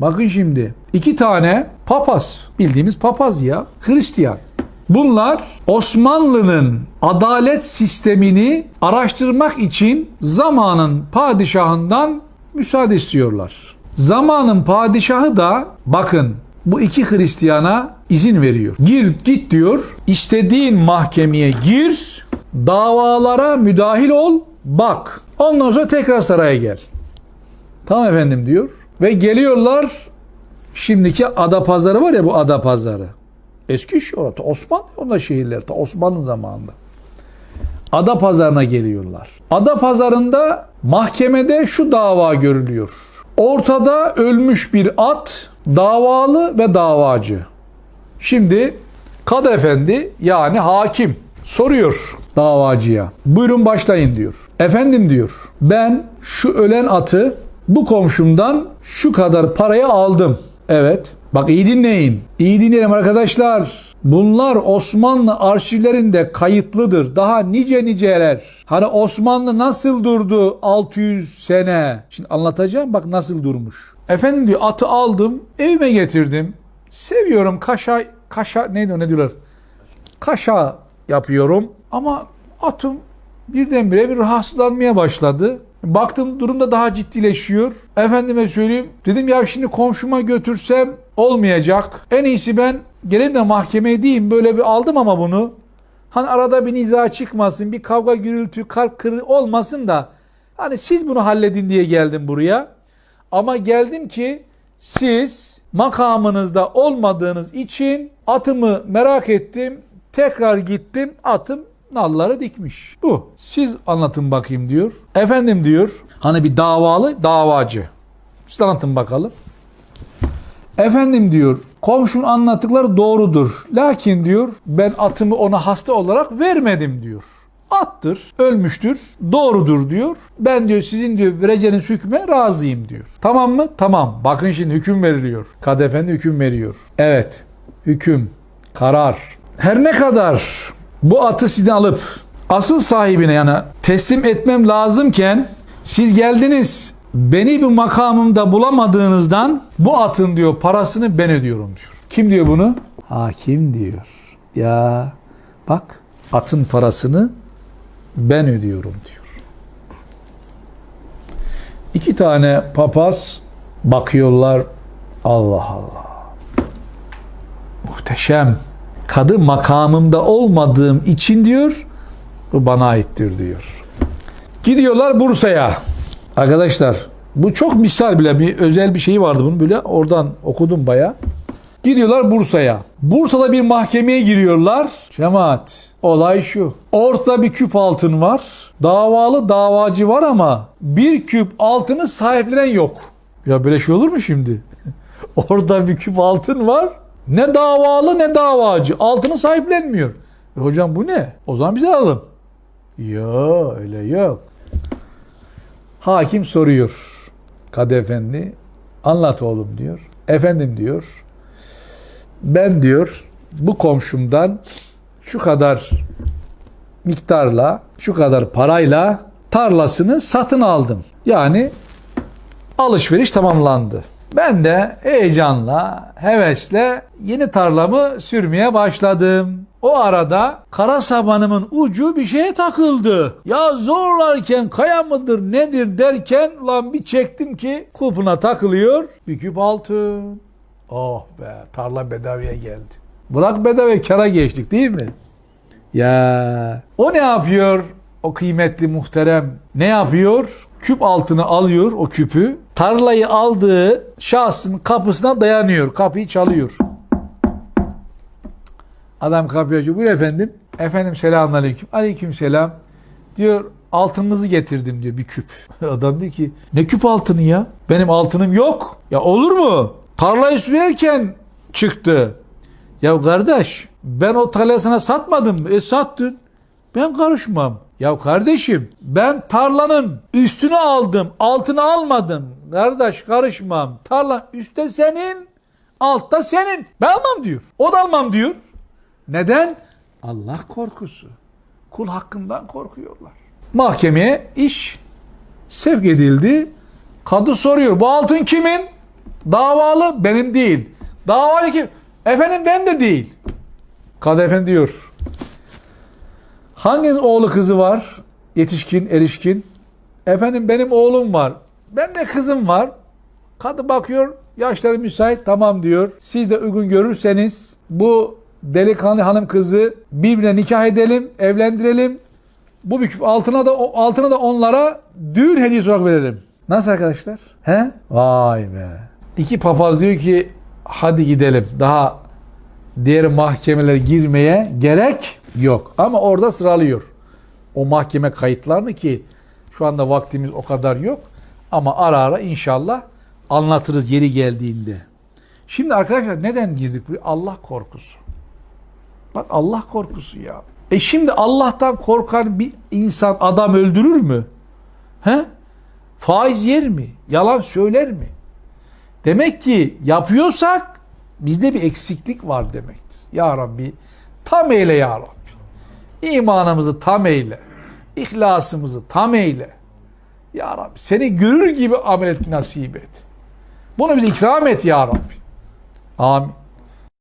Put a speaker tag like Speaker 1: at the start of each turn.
Speaker 1: Bakın şimdi iki tane papaz bildiğimiz papaz ya Hristiyan. Bunlar Osmanlı'nın adalet sistemini araştırmak için zamanın padişahından müsaade istiyorlar. Zamanın padişahı da bakın bu iki Hristiyana izin veriyor. Gir git diyor. istediğin mahkemeye gir. Davalara müdahil ol. Bak. Ondan sonra tekrar saraya gel. Tamam efendim diyor. Ve geliyorlar şimdiki ada pazarı var ya bu ada pazarı. Eski iş orada Osmanlı onda şehirler ta Osmanlı zamanında. Ada pazarına geliyorlar. Ada pazarında mahkemede şu dava görülüyor. Ortada ölmüş bir at, davalı ve davacı. Şimdi Kadı Efendi yani hakim soruyor davacıya. Buyurun başlayın diyor. Efendim diyor ben şu ölen atı bu komşumdan şu kadar paraya aldım. Evet. Bak iyi dinleyin. İyi dinleyelim arkadaşlar. Bunlar Osmanlı arşivlerinde kayıtlıdır. Daha nice niceler. Hani Osmanlı nasıl durdu 600 sene? Şimdi anlatacağım bak nasıl durmuş. Efendim diyor atı aldım evime getirdim. Seviyorum kaşa kaşa neydi o ne diyorlar? Kaşa yapıyorum ama atım birdenbire bir rahatsızlanmaya başladı. Baktım durumda daha ciddileşiyor. Efendime söyleyeyim. Dedim ya şimdi komşuma götürsem olmayacak. En iyisi ben gelin de mahkemeye diyeyim. Böyle bir aldım ama bunu. Hani arada bir niza çıkmasın, bir kavga gürültü, kalp kırığı olmasın da hani siz bunu halledin diye geldim buraya. Ama geldim ki siz makamınızda olmadığınız için atımı merak ettim. Tekrar gittim atım nalları dikmiş. Bu. Siz anlatın bakayım diyor. Efendim diyor. Hani bir davalı davacı. Siz anlatın bakalım. Efendim diyor komşunun anlattıkları doğrudur. Lakin diyor ben atımı ona hasta olarak vermedim diyor. Attır, ölmüştür, doğrudur diyor. Ben diyor sizin diyor vereceğiniz hükme razıyım diyor. Tamam mı? Tamam. Bakın şimdi hüküm veriliyor. Kadı Efendi hüküm veriyor. Evet. Hüküm, karar. Her ne kadar bu atı sizden alıp asıl sahibine yani teslim etmem lazımken siz geldiniz beni bu makamımda bulamadığınızdan bu atın diyor parasını ben ödüyorum diyor. Kim diyor bunu? Hakim diyor. Ya bak atın parasını ben ödüyorum diyor. İki tane papaz bakıyorlar. Allah Allah. Muhteşem. Kadı makamımda olmadığım için diyor bu bana aittir diyor. Gidiyorlar Bursa'ya. Arkadaşlar bu çok misal bile bir özel bir şey vardı bunun böyle oradan okudum baya. Gidiyorlar Bursa'ya. Bursa'da bir mahkemeye giriyorlar. Cemaat olay şu. Ortada bir küp altın var. Davalı davacı var ama bir küp altını sahiplenen yok. Ya böyle şey olur mu şimdi? Orada bir küp altın var. Ne davalı ne davacı. Altını sahiplenmiyor. E hocam bu ne? O zaman bize alalım. Yok öyle yok. Hakim soruyor. Kadı efendi anlat oğlum diyor. Efendim diyor. Ben diyor bu komşumdan şu kadar miktarla, şu kadar parayla tarlasını satın aldım. Yani alışveriş tamamlandı. Ben de heyecanla, hevesle yeni tarlamı sürmeye başladım. O arada kara sabanımın ucu bir şeye takıldı. Ya zorlarken kaya mıdır nedir derken lan bir çektim ki kulpuna takılıyor. Bir küp altın. Oh be tarla bedavaya geldi. Bırak bedava kara geçtik değil mi? Ya o ne yapıyor? O kıymetli muhterem ne yapıyor? Küp altını alıyor o küpü. Tarlayı aldığı şahsın kapısına dayanıyor. Kapıyı çalıyor. Adam kapıyı açıyor. Buyur efendim. Efendim selamun aleyküm. Aleyküm selam. Diyor altınınızı getirdim diyor bir küp. Adam diyor ki ne küp altını ya? Benim altınım yok. Ya olur mu? Tarlayı sürerken çıktı. Ya kardeş ben o tarlayı sana satmadım. E sattın. Ben karışmam. Ya kardeşim ben tarlanın üstünü aldım. Altını almadım. Kardeş karışmam. Tarla üstte senin. Altta senin. Ben almam diyor. O da almam diyor. Neden? Allah korkusu. Kul hakkından korkuyorlar. Mahkemeye iş sevk edildi. Kadı soruyor bu altın kimin? Davalı benim değil. Davalı kim? Efendim ben de değil. Kadı efendi diyor. Hangi oğlu kızı var? Yetişkin, erişkin. Efendim benim oğlum var. Ben de kızım var. Kadı bakıyor. Yaşları müsait. Tamam diyor. Siz de uygun görürseniz bu delikanlı hanım kızı birbirine nikah edelim, evlendirelim. Bu büküp altına da altına da onlara düğün hediyesi olarak verelim. Nasıl arkadaşlar? He? Vay be. İki papaz diyor ki hadi gidelim. Daha diğer mahkemelere girmeye gerek yok. Ama orada sıralıyor. O mahkeme kayıtlarını ki şu anda vaktimiz o kadar yok. Ama ara ara inşallah anlatırız yeri geldiğinde. Şimdi arkadaşlar neden girdik buraya? Allah korkusu. Bak Allah korkusu ya. E şimdi Allah'tan korkan bir insan adam öldürür mü? He? Faiz yer mi? Yalan söyler mi? Demek ki yapıyorsak bizde bir eksiklik var demektir. Ya Rabbi tam eyle ya Rabbi. İmanımızı tam eyle. İhlasımızı tam eyle. Ya Rabbi seni görür gibi amel et nasip et. Bunu bize ikram et ya Rabbi. Amin.